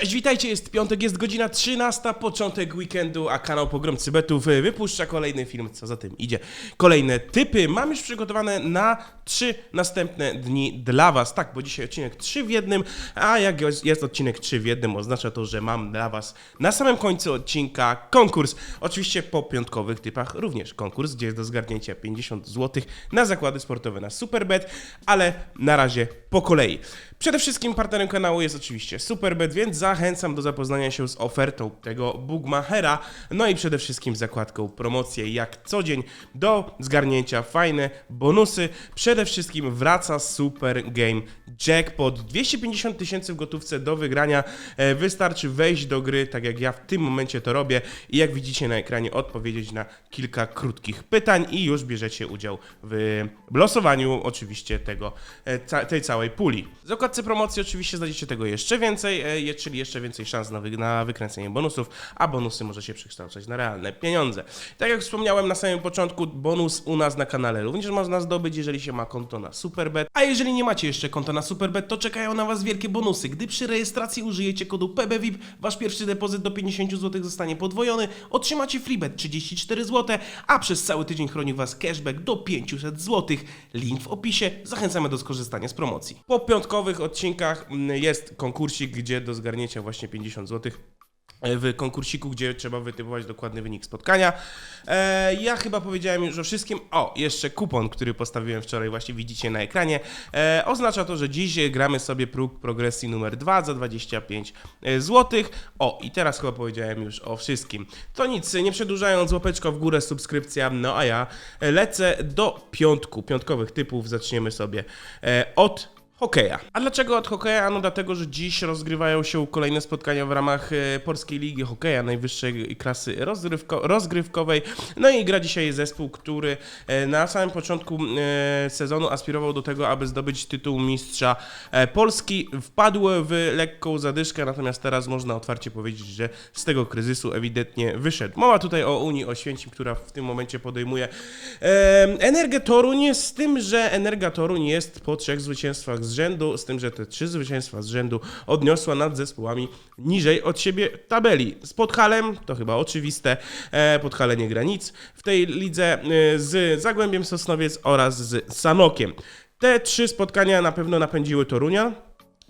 Cześć, witajcie, jest piątek, jest godzina 13, początek weekendu, a kanał Pogromcy Betów y, wypuszcza kolejny film, co za tym idzie. Kolejne typy mam już przygotowane na trzy następne dni dla Was. Tak, bo dzisiaj odcinek 3 w jednym, a jak jest- odcinek 3 w jednym, oznacza to, że mam dla Was na samym końcu odcinka konkurs. Oczywiście po piątkowych typach również konkurs, gdzie jest do zgarnięcia 50 zł na zakłady sportowe na Superbet, ale na razie po kolei. Przede wszystkim partnerem kanału jest oczywiście Superbet, więc zachęcam do zapoznania się z ofertą tego Bookmachera, no i przede wszystkim zakładką promocje jak co dzień do zgarnięcia fajne bonusy. Przede wszystkim wraca Super Game Jackpot. 250 tysięcy w gotówce do wygrania. E, Wystarczy wejść do gry, tak jak ja w tym momencie to robię i jak widzicie na ekranie odpowiedzieć na kilka krótkich pytań i już bierzecie udział w losowaniu oczywiście tego, e, tej całej puli. W zakładce promocji oczywiście znajdziecie tego jeszcze więcej, e, czyli jeszcze więcej szans na, wy- na wykręcenie bonusów, a bonusy może się przekształcać na realne pieniądze. Tak jak wspomniałem na samym początku, bonus u nas na kanale również można zdobyć, jeżeli się ma konto na Superbet, a jeżeli nie macie jeszcze konta na Superbet, to czekają na Was wielkie bonusy. Gdy przy rejestracji użyjecie kodu PBVIP, Wasz pierwszy depozyt do 50 zł zostanie podwojony, otrzymacie freebet 34 zł, a przez cały tydzień chroni Was cashback do 500 zł. Link w opisie, zachęcamy do skorzystania z promocji. Po piątkowych odcinkach mm, jest konkursik, gdzie do zgarnięcia właśnie 50 zł w konkursiku, gdzie trzeba wytypować dokładny wynik spotkania. E, ja chyba powiedziałem już o wszystkim. O, jeszcze kupon, który postawiłem wczoraj, właśnie widzicie na ekranie. E, oznacza to, że dziś gramy sobie próg progresji numer 2 za 25 zł. O, i teraz chyba powiedziałem już o wszystkim. To nic, nie przedłużając, łapeczka w górę, subskrypcja, no a ja lecę do piątku, piątkowych typów. Zaczniemy sobie e, od hokeja. A dlaczego od hokeja? No dlatego, że dziś rozgrywają się kolejne spotkania w ramach e, Polskiej Ligi Hokeja, najwyższej klasy rozgrywko rozgrywkowej. No i gra dzisiaj zespół, który e, na samym początku e, sezonu aspirował do tego, aby zdobyć tytuł mistrza Polski. Wpadł w lekką zadyszkę, natomiast teraz można otwarcie powiedzieć, że z tego kryzysu ewidentnie wyszedł. Mowa tutaj o Unii Oświęcim, która w tym momencie podejmuje e, Energię Toruń, z tym, że Energia Toruń jest po trzech zwycięstwach z rzędu, z tym, że te trzy zwycięstwa z rzędu odniosła nad zespołami niżej od siebie tabeli. Z Podhalem, to chyba oczywiste, e, Podhale nie w tej lidze, e, z Zagłębiem Sosnowiec oraz z Sanokiem. Te trzy spotkania na pewno napędziły Torunia.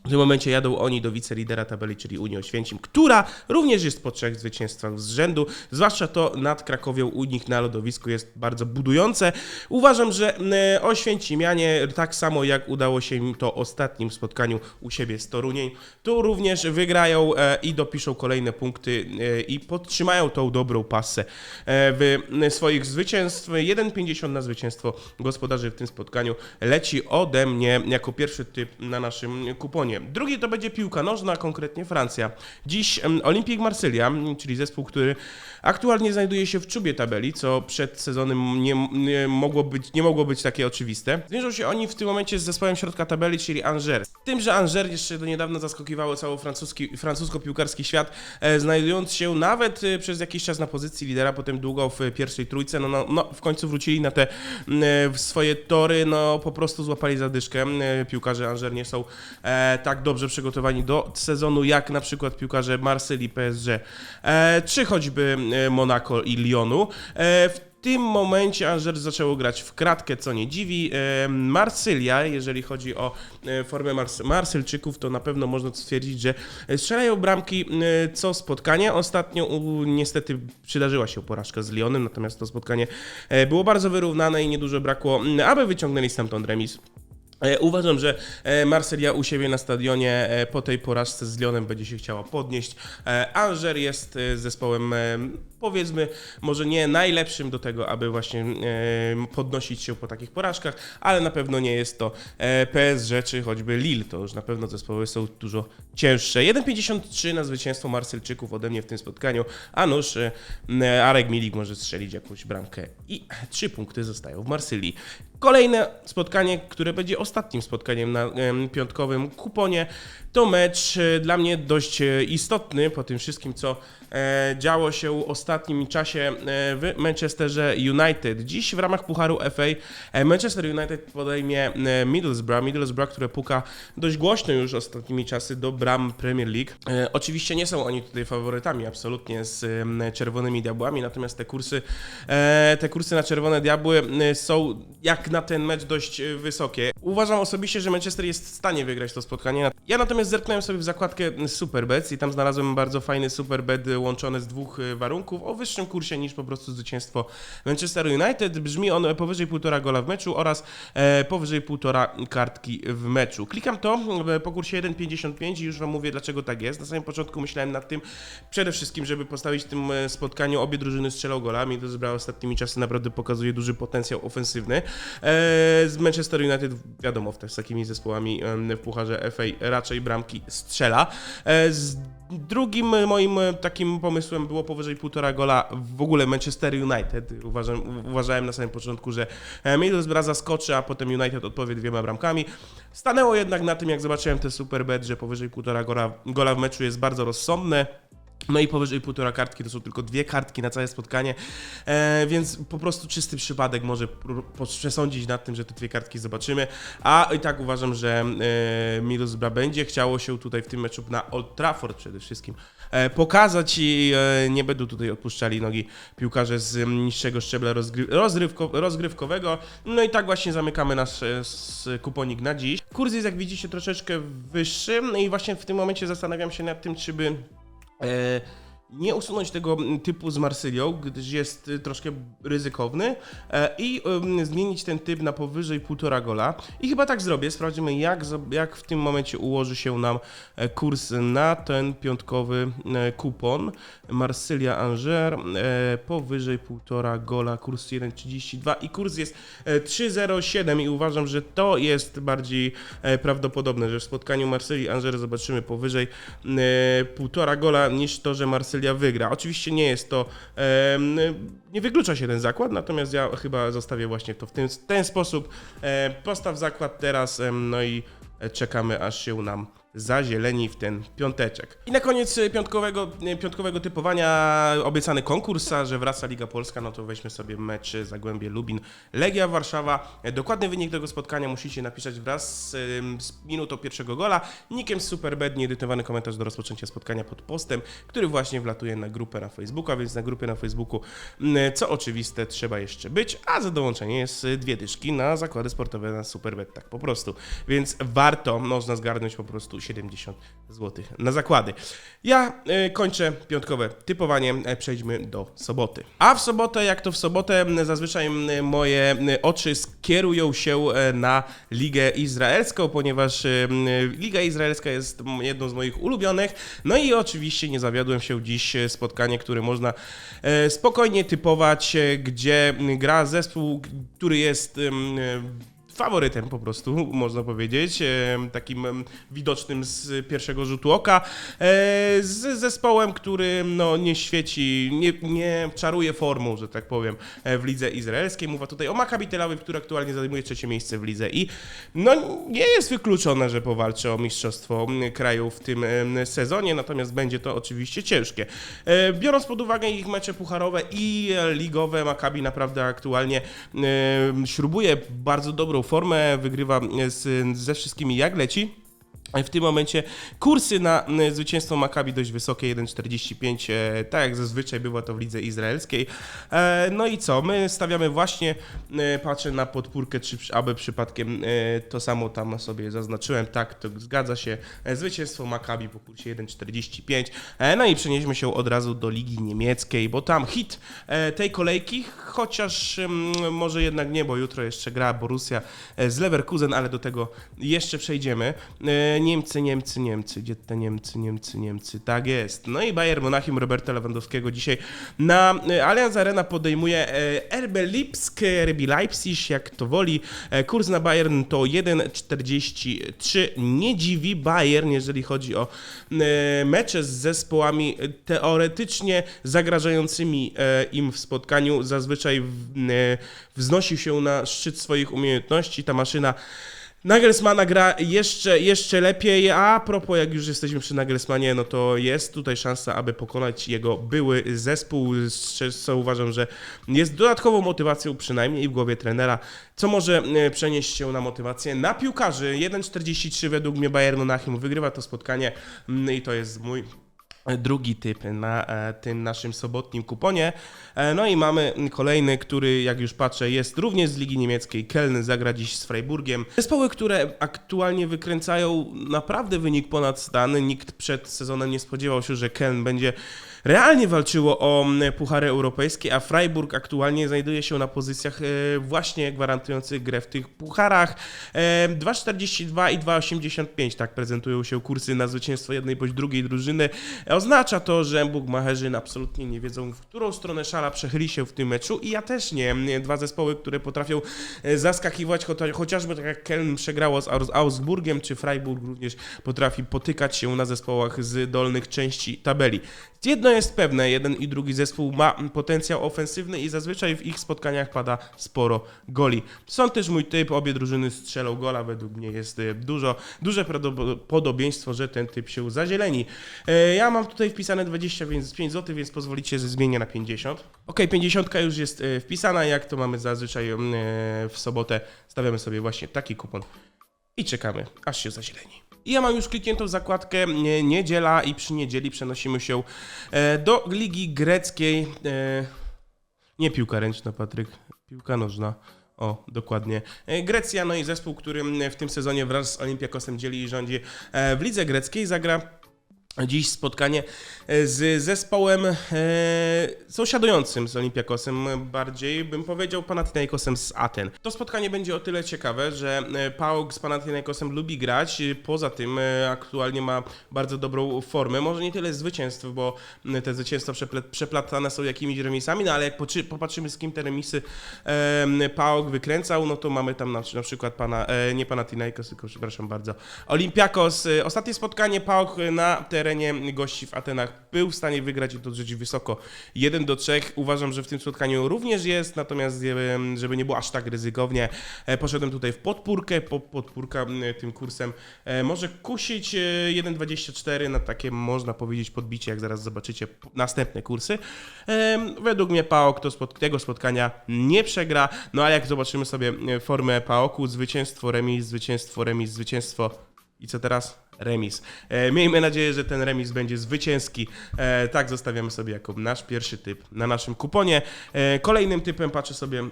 W tym momencie jadą oni do wicelidera tabeli, czyli Unii Oświęcim, która również jest po trzech zwycięstwach z rzędu. Zwłaszcza to nad Krakowią u nich na lodowisku jest bardzo budujące. Uważam, że Oświęcimianie, tak samo jak udało się im to ostatnim spotkaniu u siebie z Toruniem, tu również wygrają e, i dopiszą kolejne punkty e, i podtrzymają tą dobrą pasę e, w swoich zwycięstw. 1,50 na zwycięstwo gospodarzy w tym spotkaniu leci ode mnie jako pierwszy typ na naszym kuponie. Drugi to będzie piłka nożna, konkretnie Francja. Dziś Olympique Marsylia, czyli zespół, który aktualnie znajduje się w czubie tabeli, co przed sezonem nie, nie, mogło, być, nie mogło być takie oczywiste. Zmierzą się oni w tym momencie z zespołem środka tabeli, czyli Angers. Tym, że Angers jeszcze do niedawna zaskakiwało cały francuski, francusko-piłkarski świat, e, znajdując się nawet e, przez jakiś czas na pozycji lidera, potem długo w pierwszej trójce, no, no, no w końcu wrócili na te e, swoje tory, no po prostu złapali zadyszkę. E, Piłkarze Angers nie są e, tak dobrze przygotowani do sezonu, jak na przykład piłkarze Marsylii, PSG, e, czy choćby e, Monaco i Lyonu. E, w tym momencie Angers zaczęło grać w kratkę, co nie dziwi. Marsylia, jeżeli chodzi o formę Mars Marsylczyków, to na pewno można stwierdzić, że strzelają bramki co spotkanie. Ostatnio niestety przydarzyła się porażka z Lyonem, natomiast to spotkanie było bardzo wyrównane i niedużo brakło, aby wyciągnęli stamtąd remis. E, Uważam, że e, Marsylia u siebie na stadionie e, po tej porażce z Lyonem będzie się chciała podnieść. Angers jest zespołem, powiedzmy, może nie najlepszym do tego, aby właśnie e, podnosić się po takich porażkach, ale na pewno nie jest to e, PSG czy choćby Lille. To już na pewno zespoły są dużo cięższe. 1,53 na zwycięstwo Marsylczyków ode mnie w tym spotkaniu, a nuż e, Arek Milik może strzelić jakąś bramkę i trzy punkty zostają w Marsylii. Kolejne spotkanie, które będzie ostatnim spotkaniem na piątkowym kuponie, to mecz e, dla mnie dość e, istotny po tym wszystkim, co e, działo się ostatnim czasie e, w Manchesterze United. Dziś w ramach Pucharu FA e, Manchester United podejmie e, Middlesbrough, Middlesbrough, które puka dość głośno już ostatnimi czasy do bram Premier League. E, Oczywiście nie są oni tutaj faworytami absolutnie z Czerwonymi Diabłami, natomiast te kursy, e, te kursy na Czerwone Diabły e, są jak na ten mecz dość e, wysokie. Uważam osobiście, że Manchester jest w stanie wygrać to spotkanie. Ja natomiast zerknąłem sobie w zakładkę Superbets i tam znalazłem bardzo fajny Superbet łączony z dwóch e, warunków o wyższym kursie niż po prostu zwycięstwo Manchester United. Brzmi on powyżej 1,5 gola w meczu oraz e, powyżej 1,5 kartki w meczu. Klikam to e, po kursie 1,55 i już Wam mówię dlaczego tak jest. Na samym początku myślałem nad tym przede wszystkim, żeby postawić w tym e, spotkaniu obie drużyny strzelą golami. To zebrało ostatnimi czasy naprawdę pokazuje duży potencjał ofensywny. Z Manchester United wiadomo, w- z takimi zespołami w pucharze FA raczej bramki strzela. Z Drugim moim e, takim pomysłem było powyżej 1,5 gola w ogóle Manchester United. Uważam, uważałem na samym początku, że e, Middlesbrough zaskoczy, a potem United odpowie dwiema bramkami. Stanęło jednak na tym, jak zobaczyłem te super bet, że powyżej 1,5 gola, gola w meczu jest bardzo rozsądne. No i powyżej półtora kartki to są tylko dwie kartki na całe spotkanie, e, więc po prostu czysty przypadek może przesądzić nad tym, że te dwie kartki zobaczymy, a i tak uważam, że e, Middlesbrough będzie chciało się tutaj w tym meczu na Old Trafford przede wszystkim e, pokazać i e, nie będą tutaj odpuszczali nogi piłkarze z mm, niższego szczebla rozgry- rozgrywkowego. No i tak właśnie zamykamy nasz e, s- kuponik na dziś. Kurs jest jak widzicie troszeczkę wyższy no i właśnie w tym momencie zastanawiam się nad tym, czy by E, nie usunąć tego mm, typu z Marsylią, gdyż jest y, troszkę ryzykowny e, i zmienić ten typ na powyżej 1,5 gola. I chyba tak zrobię. Sprawdzimy, jak, jak w tym momencie ułoży się nam e, kurs na ten piątkowy e, kupon. Marsylia Angers powyżej 1,5 gola, kurs 1,32 i kurs jest e, 3,07 i uważam, że to jest bardziej prawdopodobne, że w spotkaniu Marsylii Angers zobaczymy powyżej e, 1,5 gola niż to, że Marsylia wygra. Oczywiście nie jest to, nie wyklucza się ten zakład, natomiast ja chyba zostawię właśnie to w ten, ten sposób. E, Postaw zakład teraz, no i czekamy aż się nam zazieleni w ten piąteczek. I na koniec e, piątkowego, e, piątkowego typowania obiecany konkurs, że wraca Liga Polska, no to weźmy sobie mecz Zagłębie Lubin, Legia Warszawa. E, Dokładny wynik tego spotkania musicie napisać wraz z, z minutą pierwszego gola, nikiem z Superbet, nieedytowany komentarz do rozpoczęcia spotkania pod postem, który właśnie wlatuje na grupę na Facebooka, więc na grupie na Facebooku, co oczywiste, trzeba jeszcze być, a za dołączenie jest dwie dyszki na zakłady sportowe na Superbet, tak po prostu. Więc warto, można zgarnąć po prostu 70 zł na zakłady. Ja e, kończę piątkowe typowanie, e, przejdźmy do soboty. A w sobotę, jak to w sobotę, zazwyczaj moje oczy skierują się e, na Ligę Izraelską, ponieważ Liga Izraelska jest jedną z moich ulubionych. No i oczywiście nie zawiodłem się dziś spotkanie, które można spokojnie typować, gdzie gra zespół, który jest faworytem po prostu, można powiedzieć, em, takim widocznym z pierwszego rzutu oka, e, z zespołem, który no, nie świeci, nie, nie czaruje formą, że tak powiem, e, w lidze izraelskiej. Mowa tutaj o Maccabi Tel Awiw, który aktualnie zajmuje trzecie miejsce w lidze i no, nie jest wykluczone, że powalczy o mistrzostwo kraju w tym sezonie, natomiast będzie to oczywiście ciężkie. E, Biorąc pod uwagę ich mecze pucharowe i e, ligowe, Maccabi naprawdę aktualnie e, śrubuje bardzo dobrą formę, wygrywa e, z, ze wszystkimi jak leci. W tym momencie kursy na m, zwycięstwo Maccabi dość wysokie, 1,45, e, tak jak zazwyczaj bywa to w lidze izraelskiej. E, No i co, my stawiamy właśnie, e, patrzę na podpórkę, czy aby przypadkiem e, to samo tam sobie zaznaczyłem, tak, to zgadza się, E, zwycięstwo Maccabi po kursie 1,45. E, No i przenieśmy się od razu do ligi niemieckiej, bo tam hit e, tej kolejki, chociaż może jednak nie, bo jutro jeszcze gra Borussia e, z Leverkusen, ale do tego jeszcze przejdziemy. E, Niemcy, Niemcy, Niemcy, gdzie te Niemcy, Niemcy, Niemcy, tak jest. No i Bayern Monachium Roberta Lewandowskiego dzisiaj na e, Allianz Arena podejmuje RB Lipsk, RB Leipzig, jak to woli. Kurs na Bayern to 1,43. Nie dziwi Bayern, jeżeli chodzi o mecze z zespołami teoretycznie zagrażającymi im w spotkaniu. Zazwyczaj w- e, wznosił się na szczyt swoich umiejętności. Ta maszyna Nagelsmana gra jeszcze, jeszcze lepiej, a propos, jak już jesteśmy przy Nagelsmanie, no to jest tutaj szansa, aby pokonać jego były zespół, co uważam, że jest dodatkową motywacją, przynajmniej w głowie trenera, co może e, przenieść się na motywację na piłkarzy. 1,43 według mnie Bayern Monachium wygrywa to spotkanie mm, i to jest mój drugi typ na e, tym naszym sobotnim kuponie. E, No i mamy kolejny, który jak już patrzę jest również z Ligi Niemieckiej. Keln zagra dziś z Freiburgiem. Zespoły, które aktualnie wykręcają naprawdę wynik ponad stan. Nikt przed sezonem nie spodziewał się, że Keln będzie realnie walczyło o puchary europejskie, a Freiburg aktualnie znajduje się na pozycjach e, właśnie gwarantujących grę w tych pucharach. E, 2,42 i 2,85 tak prezentują się kursy na zwycięstwo jednej bądź drugiej drużyny. Oznacza to, że Bugmacherzy absolutnie nie wiedzą, w którą stronę szala przechyli się w tym meczu i ja też nie. Dwa zespoły, które potrafią e, zaskakiwać, chociażby tak jak Keln przegrało z Augsburgiem, czy Freiburg również potrafi potykać się na zespołach z dolnych części tabeli. Jedno jest pewne, jeden i drugi zespół ma potencjał ofensywny i zazwyczaj w ich spotkaniach pada sporo goli. Są też mój typ, obie drużyny strzelą gola, według mnie jest e, dużo, duże prawdopo- podobieństwo, że ten typ się zazieleni. E, Ja mam tutaj wpisane 25 zł, więc pozwolicie, że zmienię na 50. Ok, 50 już jest e, wpisana, jak to mamy zazwyczaj w sobotę, stawiamy sobie właśnie taki kupon i czekamy, aż się zazieleni. I ja mam już klikniętą zakładkę nie, niedziela i przy niedzieli przenosimy się e, do Ligi Greckiej. E, nie piłka ręczna, Patryk, piłka nożna. O, dokładnie. E, Grecja, no i zespół, który m, w tym sezonie wraz z Olympiakosem dzieli i rządzi e, w Lidze Greckiej, zagra dziś spotkanie e, z zespołem e, sąsiadującym z Olympiakosem, bardziej bym powiedział Panathinaikosem z Aten. To spotkanie będzie o tyle ciekawe, że e, PAOK z Panathinaikosem lubi grać, poza tym e, aktualnie ma bardzo dobrą formę, może nie tyle zwycięstw, bo te zwycięstwa przepla- przeplatane są jakimiś remisami, no ale jak popatrzymy z kim te remisy e, PAOK wykręcał, no to mamy tam na, na przykład pana, e, nie Panathinaikos, tylko przepraszam bardzo, Olympiakos. E, Ostatnie spotkanie PAOK na terenie gości w Atenach był w stanie wygrać i to dosyć wysoko 1 do 3. Uważam, że w tym spotkaniu również jest, natomiast e, żeby nie było aż tak ryzykownie, e, poszedłem tutaj w podpórkę, po, podpórka tym kursem e, może kusić e, 1,24 na takie można powiedzieć podbicie, jak zaraz zobaczycie następne kursy. Według mnie PAOK to spot- tego spotkania nie przegra, no ale jak zobaczymy sobie formę PAOK-u, zwycięstwo, remis, zwycięstwo, remis, zwycięstwo i co teraz? Remis. E, miejmy nadzieję, że ten remis będzie zwycięski. E, tak zostawiamy sobie jako nasz pierwszy typ na naszym kuponie. E, kolejnym typem patrzę sobie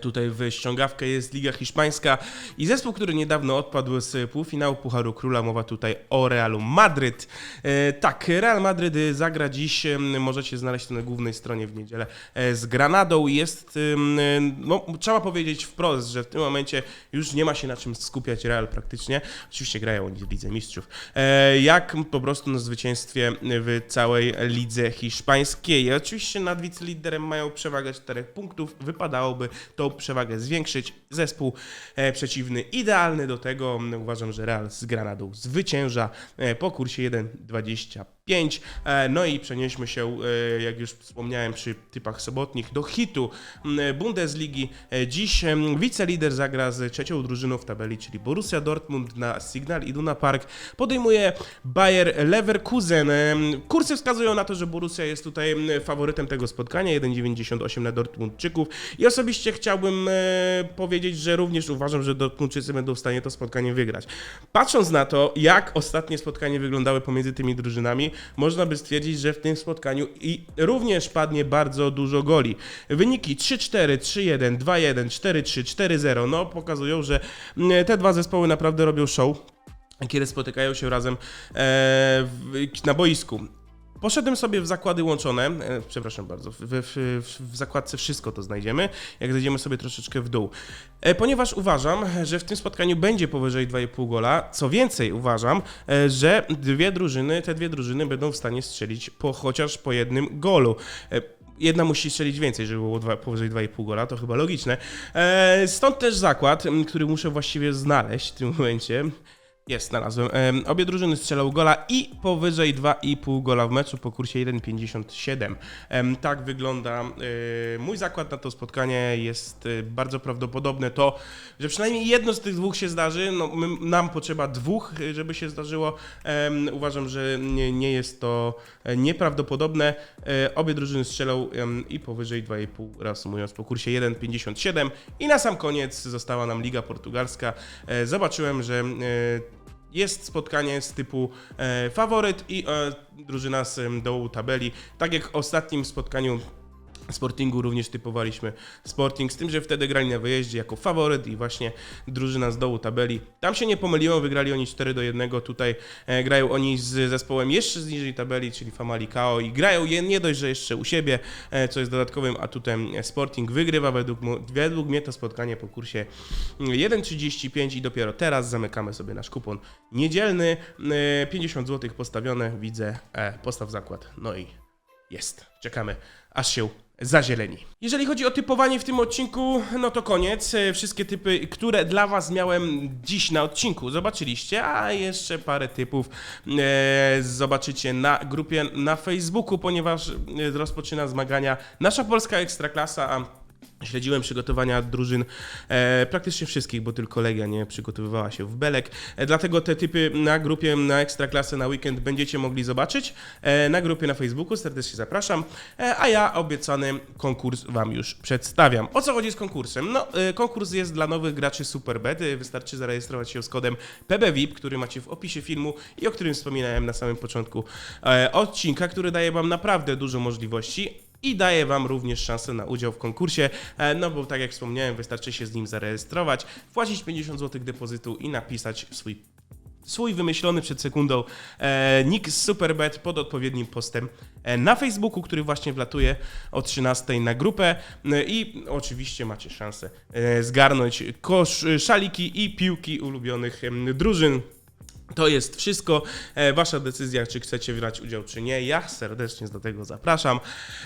Tutaj w ściągawkę jest Liga Hiszpańska i zespół, który niedawno odpadł z półfinału Pucharu Króla, mowa tutaj o Realu Madryt. E, tak, Real Madryt zagra dziś, możecie znaleźć to na głównej stronie w niedzielę, e, z Granadą. Jest, no trzeba powiedzieć wprost, że w tym momencie już nie ma się na czym skupiać Real praktycznie. Oczywiście grają oni w Lidze Mistrzów. E, Jak po prostu na zwycięstwie w całej lidze hiszpańskiej. Oczywiście nad wiceliderem mają przewagę 4 punktów. Wypadałoby tą przewagę zwiększyć. Zespół e, przeciwny idealny do tego. Uważam, że Real z Granadą zwycięża e, po kursie 1,25. E, No i przenieśmy się, e, jak już wspomniałem przy typach sobotnich, do hitu Bundesligi. E, Dziś wicelider zagra z trzecią drużyną w tabeli, czyli Borussia Dortmund na Signal Iduna Park. Podejmuje Bayer Leverkusen. Kursy wskazują na to, że Borussia jest tutaj em, faworytem tego spotkania, 1,98 na Dortmundczyków. I osobiście chciałbym powiedzieć, że również uważam, że Dortmundczycy będą w stanie to spotkanie wygrać. Patrząc na to, jak ostatnie spotkanie wyglądały pomiędzy tymi drużynami, można by stwierdzić, że w tym spotkaniu i również padnie bardzo dużo goli. Wyniki 3-4, 3-1, 2-1, 4-3, 4-0, no pokazują, że mm, te dwa zespoły naprawdę robią show kiedy spotykają się razem e, na boisku. Poszedłem sobie w zakłady łączone, e, przepraszam bardzo, w, w, w, zakładce wszystko to znajdziemy, jak zejdziemy sobie troszeczkę w dół. E, ponieważ uważam, że w tym spotkaniu będzie powyżej 2,5 gola, co więcej uważam, e, że dwie drużyny, te dwie drużyny będą w stanie strzelić po, chociaż po jednym golu. Jedna musi strzelić więcej, żeby było dwa, powyżej 2,5 gola, to chyba logiczne. Stąd też zakład, który muszę właściwie znaleźć w tym momencie. Jest, znalazłem. Em, obie drużyny strzelały gola i powyżej 2,5 gola w meczu po kursie 1,57. Em, tak wygląda e, mój zakład na to spotkanie. Jest e, bardzo prawdopodobne to, że przynajmniej jedno z tych dwóch się zdarzy. No, nam potrzeba dwóch, e, żeby się zdarzyło. Uważam, że nie, jest to e, nieprawdopodobne. E, obie drużyny strzelą i powyżej 2,5 reasumując po kursie 1,57. I na sam koniec została nam Liga Portugalska. E, zobaczyłem, że jest spotkanie z typu e, faworyt i e, drużyna z dołu tabeli. Tak jak w ostatnim spotkaniu Sportingu również typowaliśmy Sporting, z tym, że wtedy grali na wyjeździe jako faworyt i właśnie drużyna z dołu tabeli. Tam się nie pomyliłem, wygrali oni 4 do 1, tutaj e, grają oni z zespołem jeszcze z niżej tabeli, czyli Famalicao i grają je nie dość, że jeszcze u siebie, e, co jest dodatkowym atutem e, Sporting wygrywa. Według, według mnie to spotkanie po kursie 1,35 i dopiero teraz zamykamy sobie nasz kupon niedzielny, e, 50 zł postawione, widzę, e, postaw zakład, no i jest. Czekamy, aż się zazieleni. Jeżeli chodzi o typowanie w tym odcinku, no to koniec. E, Wszystkie typy, które dla Was miałem dziś na odcinku, zobaczyliście, a jeszcze parę typów e, zobaczycie na grupie na Facebooku, ponieważ e, rozpoczyna zmagania nasza polska ekstraklasa, Śledziłem przygotowania drużyn e, praktycznie wszystkich, bo tylko Legia nie przygotowywała się w Belek. E, dlatego te typy na grupie na Ekstraklasę na weekend będziecie mogli zobaczyć. E, na grupie na Facebooku serdecznie zapraszam. E, a ja obiecany konkurs Wam już przedstawiam. O co chodzi z konkursem? No, e, konkurs jest dla nowych graczy Superbet. Wystarczy zarejestrować się z kodem PBVIP, który macie w opisie filmu i o którym wspominałem na samym początku e, odcinka, który daje Wam naprawdę dużo możliwości i daje Wam również szansę na udział w konkursie, e, no bo tak jak wspomniałem, wystarczy się z nim zarejestrować, wpłacić 50 zł depozytu i napisać swój, swój wymyślony przed sekundą e, nick z Superbet pod odpowiednim postem e, na Facebooku, który właśnie wlatuje o 13 na grupę e, i oczywiście macie szansę e, zgarnąć kosz, szaliki i piłki ulubionych em, drużyn. To jest wszystko. E, Wasza decyzja, czy chcecie brać udział, czy nie. Ja serdecznie do tego zapraszam.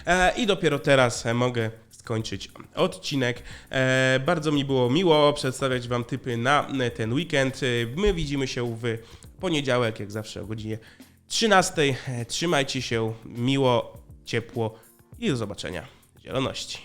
E, I dopiero teraz mogę skończyć odcinek. E, Bardzo mi było miło przedstawiać Wam typy na ten weekend. My widzimy się w poniedziałek, jak zawsze o godzinie 13. E, Trzymajcie się miło, ciepło i do zobaczenia. Zieloności.